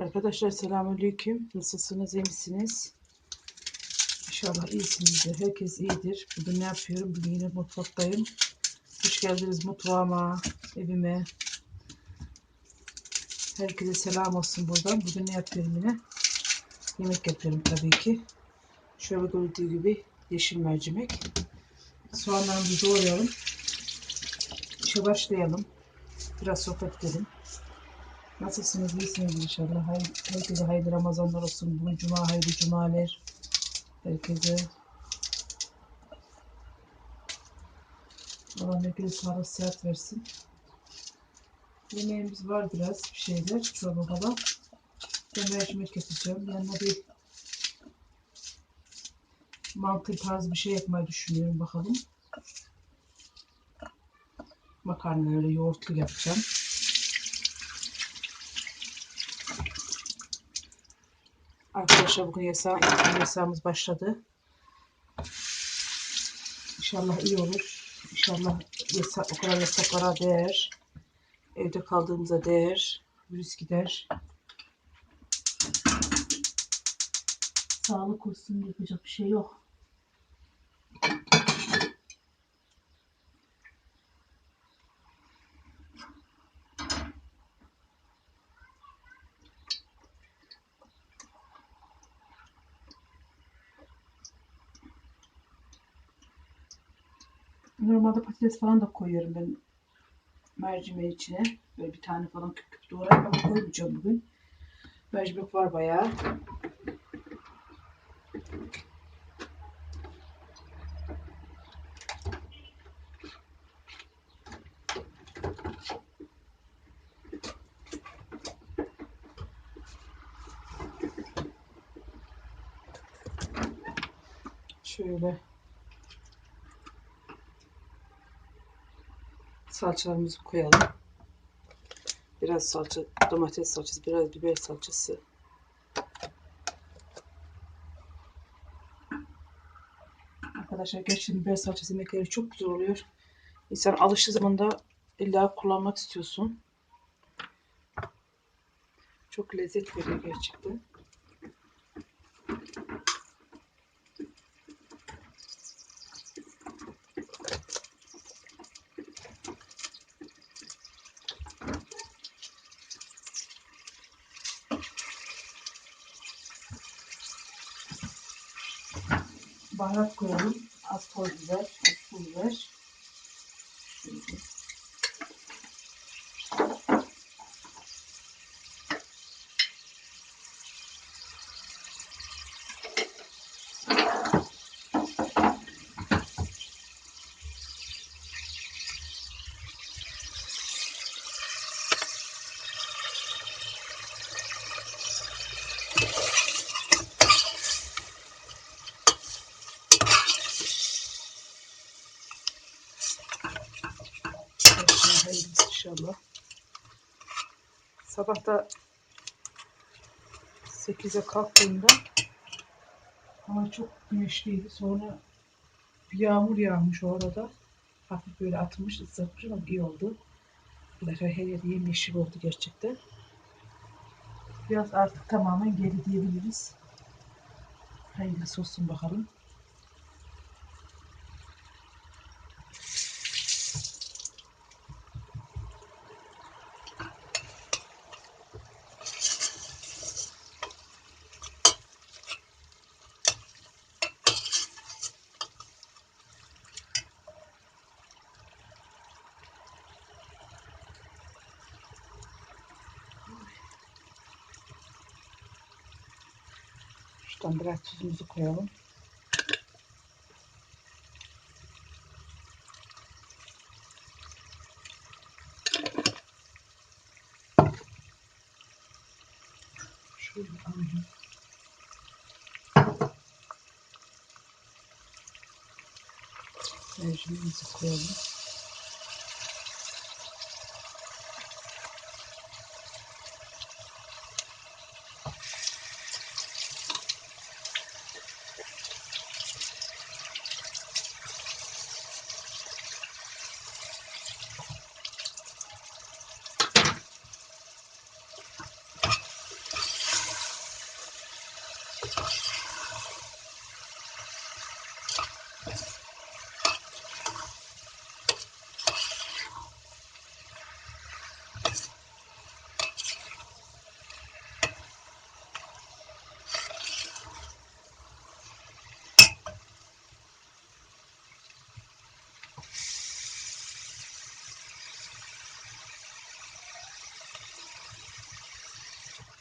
Arkadaşlar selamünaleyküm. Nasılsınız? iyi misiniz? İnşallah iyisinizdir. Herkes iyidir. Bugün ne yapıyorum? Bugün yine mutfaktayım. Hoş geldiniz mutfağıma, evime. Herkese selam olsun buradan. Bugün ne yapıyorum yine? Yemek yapıyorum tabii ki. Şöyle gördüğü gibi yeşil mercimek. Soğanlarımızı doğrayalım. İşe başlayalım. Biraz sohbet edelim. Nasılsınız? İyisiniz inşallah. Herkese hayırlı Ramazanlar olsun. Bugün cuma, hayırlı cumalar. Herkese. Allah herkese sağlık, sıhhat versin. Yemeğimiz var biraz bir şeyler. Çorba falan. Ben mercimek yapacağım. Yanına bir mantı tarzı bir şey yapmayı düşünüyorum bakalım. Makarna öyle yoğurtlu yapacağım. Arkadaşlar bugün yasa, yasağımız başladı. İnşallah iyi olur. İnşallah yasa, o kadar yasaklara değer. Evde kaldığımıza değer. Virüs gider. Sağlık olsun yapacak bir şey yok. Normalde patates falan da koyuyorum ben mercimeğin içine. Böyle bir tane falan küp küp doğrayıp ama koymayacağım bugün. Mercimek var bayağı. Şöyle salçalarımızı koyalım. Biraz salça, domates salçası, biraz biber salçası. Arkadaşlar gerçekten biber salçası yemekleri çok güzel oluyor. İnsan alıştığı zaman da illa kullanmak istiyorsun. Çok lezzet veriyor gerçekten. Baharat koyalım. Az toz biber, pul biber. Şöyle. Başına hayırlısı inşallah. Sabah da 8'e kalktığımda hava çok güneşliydi. Sonra bir yağmur yağmış o arada. Hafif böyle atmış, ıslatmış ama iyi oldu. Arkadaşlar her yer yemyeşil oldu gerçekten. Biraz artık tamamen geri diyebiliriz. Hayırlısı olsun bakalım. Şuradan biraz tuzumuzu koyalım. Şöyle alayım. Mercimeğimizi.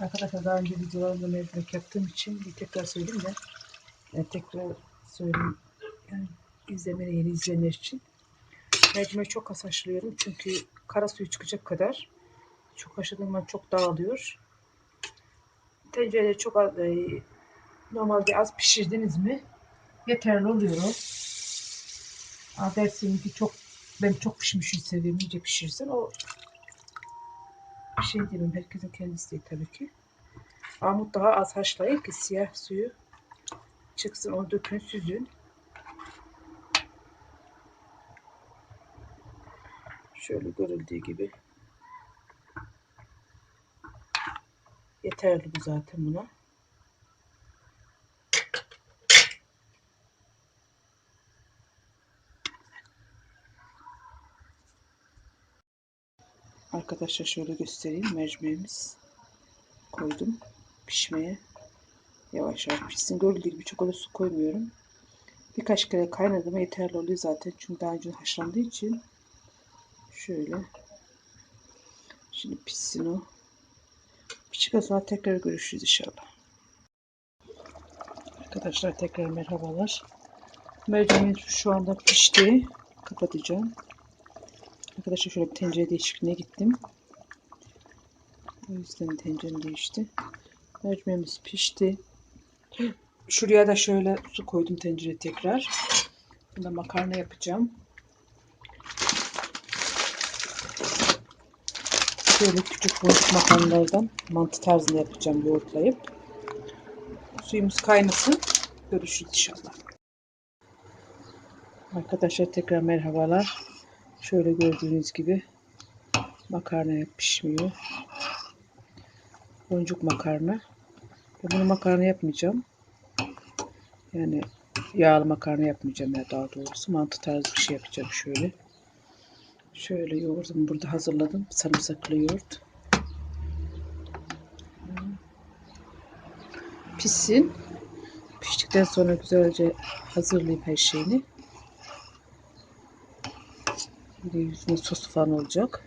Arkadaşlar daha önce videolarımda mercimek yaptığım için bir tekrar söyleyeyim de yani tekrar söyleyeyim yani izlemeni yeni izleyenler için. Mercimeği çok az haşlıyorum çünkü kara suyu çıkacak kadar. Çok haşladığım zaman çok dağılıyor. Tencerede çok az, e, normalde az pişirdiniz mi yeterli oluyor o. Dersin ki çok ben çok pişmişini seviyorum. İyice pişirsen o bir şey diyemem. Herkesin kendisi değil tabii ki. Armut daha az haşlayın ki siyah suyu çıksın. Onu dökün süzün. Şöyle görüldüğü gibi. Yeterli bu zaten buna. Arkadaşlar şöyle göstereyim. Mercimeğimiz koydum pişmeye. Yavaş yavaş pişsin. Gördüğü gibi çok öyle su koymuyorum. Birkaç kere kaynadı yeterli oluyor zaten. Çünkü daha önce haşlandığı için. Şöyle. Şimdi pişsin o. Piştikten sonra tekrar görüşürüz inşallah. Arkadaşlar tekrar merhabalar. Mercimeğim şu anda pişti. Kapatacağım. Arkadaşlar şöyle bir tencere değişikliğine gittim. O yüzden tencerem değişti. Mercimeğimiz pişti. Şuraya da şöyle su koydum tencereye tekrar. Bunda makarna yapacağım. Şöyle küçük boncuk makarnalardan mantı tarzında yapacağım yoğurtlayıp. Suyumuz kaynasın. Görüşürüz inşallah. Arkadaşlar tekrar merhabalar. Şöyle gördüğünüz gibi makarna pişmiyor. Boncuk makarna. Ben bunu makarna yapmayacağım. Yani yağlı makarna yapmayacağım ya daha doğrusu. Mantı tarzı bir şey yapacağım şöyle. Şöyle yoğurdumu burada hazırladım. Sarımsaklı yoğurt. Pişsin. Piştikten sonra güzelce hazırlayayım her şeyini. Bir de yüzüne sosu falan olacak.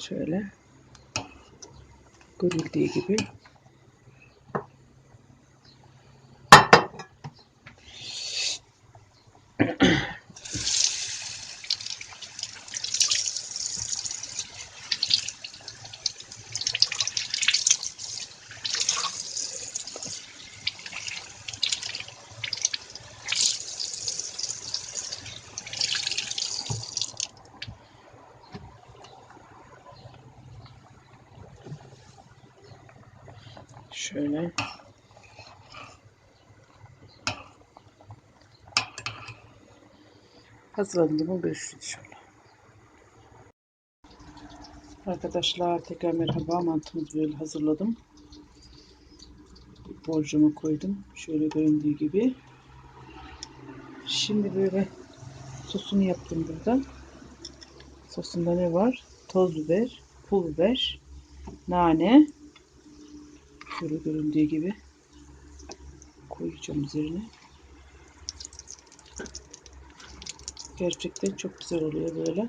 Şöyle. Görüldüğü gibi. Şöyle. Hazırladım mı görüşürüz inşallah. Arkadaşlar tekrar merhaba. Mantımızı böyle hazırladım. Borcama koydum. Şöyle göründüğü gibi. Şimdi böyle sosunu yaptım burada. Sosunda ne var? Toz biber, pul biber, nane, Şöyle göründüğü gibi koyacağım üzerine. Gerçekten çok güzel oluyor böyle.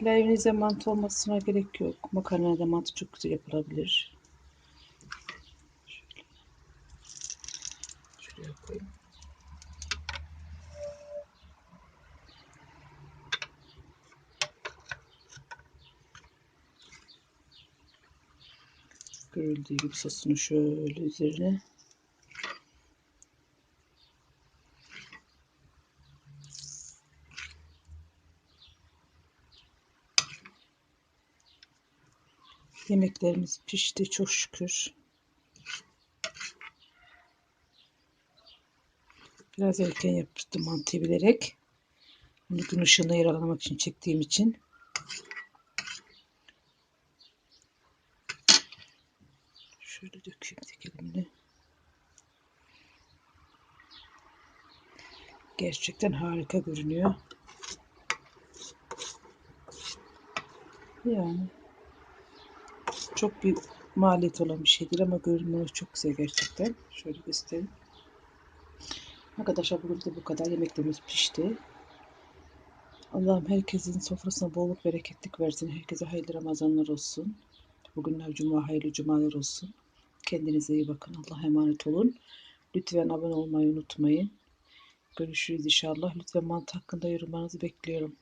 Evinize mantı olmasına gerek yok. Makarnada mantı çok güzel yapılabilir. Şöyle. Şuraya koyayım. Görüldüğü gibi sosunu şöyle üzerine Yemeklerimiz pişti çok şükür. Biraz erken yaptım mantıyı bilerek. Bunu gün ışığında yaralamak için çektiğim için. Şöyle dökeyim tek elimle. Gerçekten harika görünüyor. Yani çok bir maliyet olan bir şeydir ama görünümü çok güzel gerçekten. Şöyle göstereyim. Arkadaşlar bugün de bu kadar. Yemeklerimiz pişti. Allah'ım herkesin sofrasına bolluk bereketlik versin. Herkese hayırlı Ramazanlar olsun. Bugünler cuma hayırlı cumalar olsun. Kendinize iyi bakın. Allah'a emanet olun. Lütfen abone olmayı unutmayın. Görüşürüz inşallah. Lütfen mantı hakkında yorumlarınızı bekliyorum.